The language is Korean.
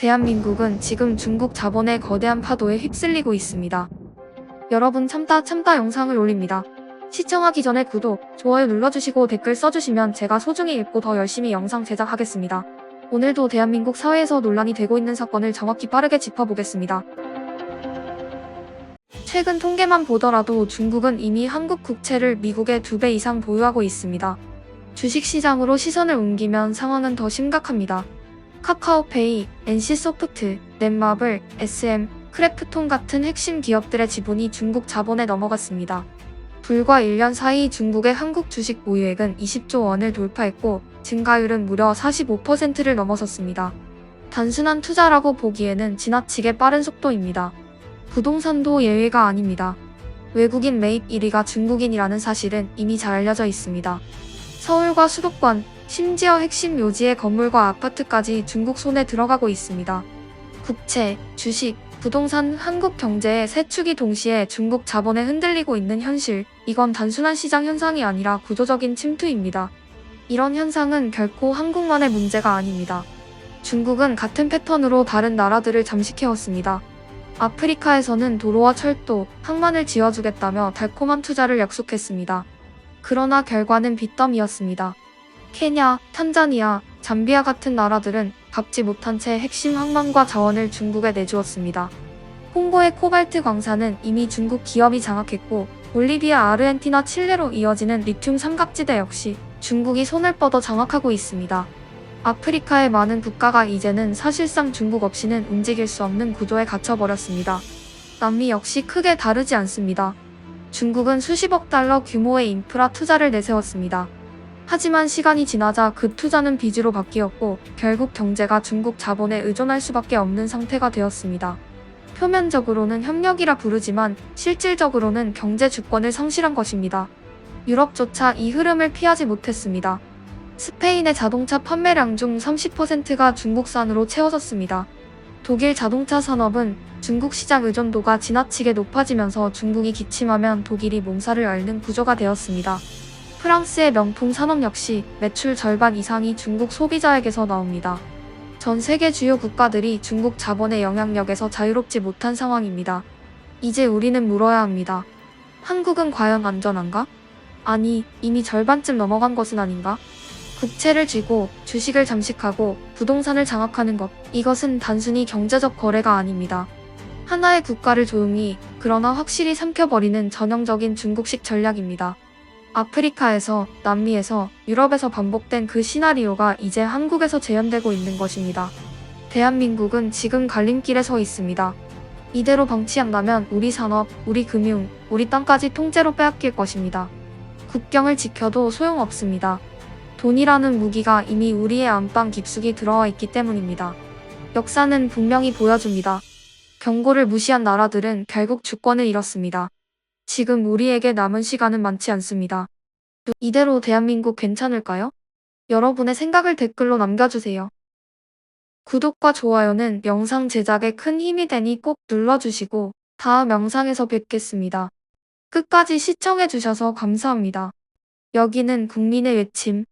대한민국은 지금 중국 자본의 거대한 파도에 휩쓸리고 있습니다. 여러분 참다 참다 영상을 올립니다. 시청하기 전에 구독, 좋아요 눌러주시고 댓글 써주시면 제가 소중히 읽고 더 열심히 영상 제작하겠습니다. 오늘도 대한민국 사회에서 논란이 되고 있는 사건을 정확히 빠르게 짚어보겠습니다. 최근 통계만 보더라도 중국은 이미 한국 국채를 미국의 두배 이상 보유하고 있습니다. 주식시장으로 시선을 옮기면 상황은 더 심각합니다. 카카오페이, NC소프트, 넷마블, SM, 크래프톤 같은 핵심 기업들의 지분이 중국 자본에 넘어갔습니다. 불과 1년 사이 중국의 한국 주식 보유액은 20조 원을 돌파했고 증가율은 무려 45%를 넘어섰습니다. 단순한 투자라고 보기에는 지나치게 빠른 속도입니다. 부동산도 예외가 아닙니다. 외국인 매입 1위가 중국인이라는 사실은 이미 잘 알려져 있습니다. 서울과 수도권, 심지어 핵심 묘지의 건물과 아파트까지 중국 손에 들어가고 있습니다. 국채, 주식, 부동산, 한국 경제의 세 축이 동시에 중국 자본에 흔들리고 있는 현실, 이건 단순한 시장 현상이 아니라 구조적인 침투입니다. 이런 현상은 결코 한국만의 문제가 아닙니다. 중국은 같은 패턴으로 다른 나라들을 잠식해왔습니다. 아프리카에서는 도로와 철도, 항만을 지어주겠다며 달콤한 투자를 약속했습니다. 그러나 결과는 빚더미였습니다. 케냐, 탄자니아, 잠비아 같은 나라들은 갚지 못한 채 핵심 항만과 자원을 중국에 내주었습니다. 홍고의 코발트 광산은 이미 중국 기업이 장악했고 볼리비아, 아르헨티나, 칠레로 이어지는 리튬 삼각지대 역시 중국이 손을 뻗어 장악하고 있습니다. 아프리카의 많은 국가가 이제는 사실상 중국 없이는 움직일 수 없는 구조에 갇혀버렸습니다. 남미 역시 크게 다르지 않습니다. 중국은 수십억 달러 규모의 인프라 투자를 내세웠습니다. 하지만 시간이 지나자 그 투자는 빚으로 바뀌었고 결국 경제가 중국 자본에 의존할 수밖에 없는 상태가 되었습니다. 표면적으로는 협력이라 부르지만 실질적으로는 경제 주권을 상실한 것입니다. 유럽조차 이 흐름을 피하지 못했습니다. 스페인의 자동차 판매량 중 30%가 중국산으로 채워졌습니다. 독일 자동차 산업은 중국 시장 의존도가 지나치게 높아지면서 중국이 기침하면 독일이 몸살을 앓는 구조가 되었습니다. 프랑스의 명품 산업 역시 매출 절반 이상이 중국 소비자에게서 나옵니다. 전 세계 주요 국가들이 중국 자본의 영향력에서 자유롭지 못한 상황입니다. 이제 우리는 물어야 합니다. 한국은 과연 안전한가? 아니, 이미 절반쯤 넘어간 것은 아닌가? 국채를 쥐고 주식을 잠식하고 부동산을 장악하는 것, 이것은 단순히 경제적 거래가 아닙니다. 하나의 국가를 조용히, 그러나 확실히 삼켜버리는 전형적인 중국식 전략입니다. 아프리카에서, 남미에서, 유럽에서 반복된 그 시나리오가 이제 한국에서 재현되고 있는 것입니다. 대한민국은 지금 갈림길에 서 있습니다. 이대로 방치한다면 우리 산업, 우리 금융, 우리 땅까지 통째로 빼앗길 것입니다. 국경을 지켜도 소용없습니다. 돈이라는 무기가 이미 우리의 안방 깊숙이 들어와 있기 때문입니다. 역사는 분명히 보여줍니다. 경고를 무시한 나라들은 결국 주권을 잃었습니다. 지금 우리에게 남은 시간은 많지 않습니다. 이대로 대한민국 괜찮을까요? 여러분의 생각을 댓글로 남겨주세요. 구독과 좋아요는 영상 제작에 큰 힘이 되니 꼭 눌러주시고 다음 영상에서 뵙겠습니다. 끝까지 시청해주셔서 감사합니다. 여기는 국민의 외침